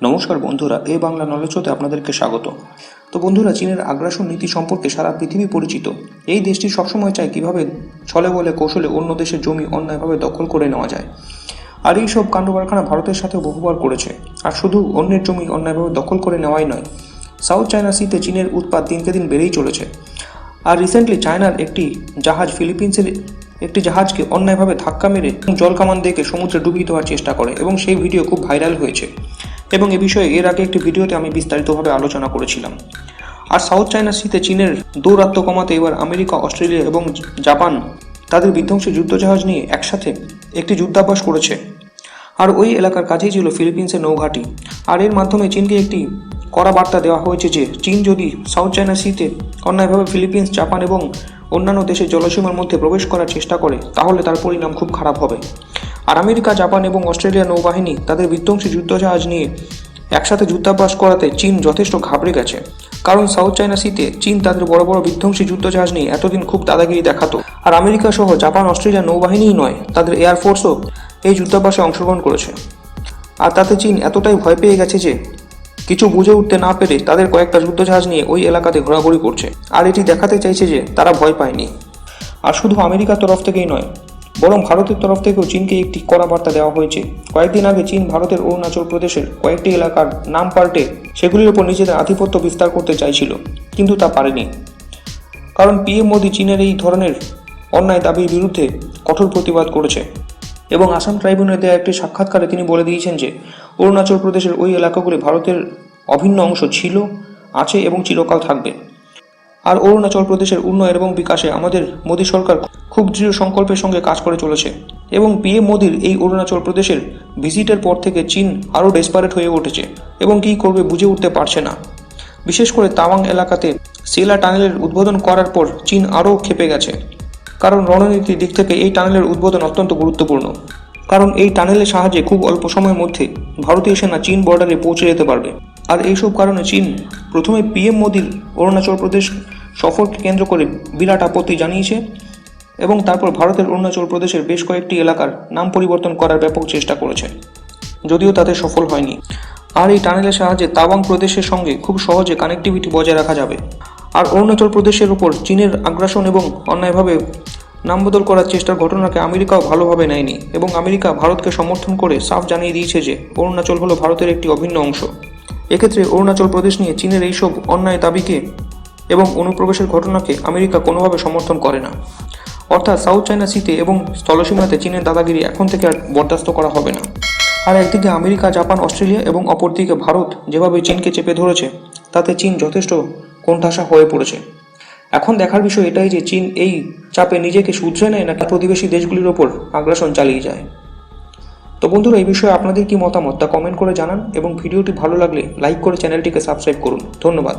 নমস্কার বন্ধুরা, এ বাংলা নলেজ হতে আপনাদেরকে স্বাগত। তো বন্ধুরা, চীনের আগ্রাসন নীতি সম্পর্কে সারা পৃথিবী পরিচিত। এই দেশটি সবসময় চায় কীভাবে ছলে বলে কৌশলে অন্য দেশের জমি অন্যায়ভাবে দখল করে নেওয়া যায়। আর এই সব কাণ্ডকারখানা ভারতের সাথে বহুবার করেছে। আর শুধু অন্যের জমি অন্যায়ভাবে দখল করে নেওয়াই নয়, সাউথ চায়না সিতে চীনের উৎপাদ দিনকে দিন বেড়েই চলেছে। আর রিসেন্টলি চায়নার একটি জাহাজ ফিলিপিন্সের একটি জাহাজকে অন্যায়ভাবে ধাক্কা মেরে জল কামান দেখে সমুদ্রে ডুবিয়ে দেওয়ার চেষ্টা করে এবং সেই ভিডিও খুব ভাইরাল হয়েছে। এবং এ বিষয়ে এর আগে একটি ভিডিওতে আমি বিস্তারিতভাবে আলোচনা করেছিলাম। আর সাউথ চায়না সিতে চীনের দৌরাত্ম কমাতে এবার আমেরিকা, অস্ট্রেলিয়া এবং জাপান তাদের বিধ্বংসী যুদ্ধজাহাজ নিয়ে একসাথে একটি যুদ্ধাভ্যাস করেছে। আর ওই এলাকার কাছেই ছিল ফিলিপিন্সের নৌঘাটি। আর এর মাধ্যমে চীনকে একটি কড়া বার্তা দেওয়া হয়েছে যে চীন যদি সাউথ চায়না সিতে অন্যায়ভাবে ফিলিপিন্স, জাপান এবং অন্যান্য দেশের জলসীমার মধ্যে প্রবেশ করার চেষ্টা করে, তাহলে তার পরিণাম খুব খারাপ হবে। আর আমেরিকা, জাপান এবং অস্ট্রেলিয়া নৌবাহিনী তাদের বিধ্বংসী যুদ্ধজাহাজ নিয়ে একসাথে যুদ্ধাভ্যাস করাতে চীন যথেষ্ট ঘাবড়ে গেছে। কারণ সাউথ চায়না সিতে চীন তাদের বড় বড় বিধ্বংসী যুদ্ধজাহাজ নিয়ে এতদিন খুব দাদাগিরি দেখাতো। আর আমেরিকা সহ জাপান, অস্ট্রেলিয়া নৌবাহিনীই নয়, তাদের এয়ারফোর্সও এই যুদ্ধাভ্যাসে অংশগ্রহণ করেছে। আর তাতে চীন এতটাই ভয় পেয়ে গেছে যে কিছু বুঝে উঠতে না পেরে তাদের কয়েকটা যুদ্ধজাহাজ নিয়ে ওই এলাকাতে ঘোরাঘুরি করছে। আর এটি দেখাতে চাইছে যে তারা ভয় পায়নি। আর শুধু আমেরিকার তরফ থেকেই নয়, বরং ভারতের তরফ থেকেও চীনকে একটি কড়া বার্তা দেওয়া হয়েছে। কয়েকদিন আগে চীন, ভারতের অরুণাচল প্রদেশের কয়েকটি এলাকার নাম পাল্টে সেগুলির ওপর নিজেদের আধিপত্য বিস্তার করতে চাইছিল, কিন্তু তা পারেনি। কারণ পিএম মোদী চীনের এই ধরনের অন্যায় দাবির বিরুদ্ধে কঠোর প্রতিবাদ করেছে। এবং আসাম ট্রাইব্যুনালে দেওয়া একটি সাক্ষাৎকারে তিনি বলে দিয়েছেন যে, অরুণাচল প্রদেশের ওই এলাকাগুলি ভারতের অভিন্ন অংশ ছিল, আছে এবং চিরকাল থাকবে। আর অরুণাচল প্রদেশের উন্নয়ন এবং বিকাশে আমাদের মোদী সরকার খুব দৃঢ় সংকল্পের সঙ্গে কাজ করে চলেছে এবং পিএম মোদির এই অরুণাচল প্রদেশের ভিজিটের পর থেকে চীন আরও ডেসপারেট হয়ে উঠেছে এবং কী করবে বুঝে উঠতে পারছে না। বিশেষ করে তাওয়াং এলাকাতে সেলা টানেলের উদ্বোধন করার পর চীন আরও ক্ষেপে গেছে। কারণ রণনীতির দিক থেকে এই টানেলের উদ্বোধন অত্যন্ত গুরুত্বপূর্ণ। কারণ এই টানেলের সাহায্যে খুব অল্প সময়ের মধ্যে ভারতীয় সেনা চীন বর্ডারে পৌঁছে যেতে পারবে। আর এইসব কারণে চীন প্রথমে পিএম মোদির অরুণাচল প্রদেশ সফরকে কেন্দ্র করে বিরাট আপত্তি জানিয়েছে এবং তারপর ভারতের অরুণাচল প্রদেশের বেশ কয়েকটি এলাকার নাম পরিবর্তন করার ব্যাপক চেষ্টা করেছে। যদিও তাতে সফল হয়নি। আর এই টানেলের সাহায্যে তাওয়াং প্রদেশের সঙ্গে খুব সহজে কানেক্টিভিটি বজায় রাখা যাবে। আর অরুণাচল প্রদেশের উপর চীনের আগ্রাসন এবং অন্যায়ভাবে নাম বদল করার চেষ্টার ঘটনাকে আমেরিকাও ভালোভাবে নেয়নি এবং আমেরিকা ভারতকে সমর্থন করে সাফ জানিয়ে দিয়েছে যে অরুণাচল হলো ভারতের একটি অভিন্ন অংশ। এক্ষেত্রে অরুণাচল প্রদেশ নিয়ে চীনের এইসব অন্যায় দাবিকে এবং অনুপ্রবেশের ঘটনাকে আমেরিকা কোনোভাবে সমর্থন করে না। অর্থাৎ সাউথ চায়না সিতে এবং স্থলসীমাতে চীনের দাদাগিরি এখন থেকে আর বরদাস্ত করা হবে না। আর একদিকে আমেরিকা, জাপান, অস্ট্রেলিয়া এবং অপরদিকে ভারত যেভাবে চীনকে চেপে ধরেছে, তাতে চীন যথেষ্ট কোণঠাসা হয়ে পড়েছে। এখন দেখার বিষয় এটাই যে চীন এই চাপে নিজেকে শুধরে নেয় নাকি প্রতিবেশী দেশগুলির ওপর আগ্রাসন চালিয়ে যায়। তো বন্ধুরা, এই বিষয়ে আপনাদের কি মতামত তা কমেন্ট করে জানান এবং ভিডিওটি ভালো লাগলে লাইক করে চ্যানেলটিকে সাবস্ক্রাইব করুন। ধন্যবাদ।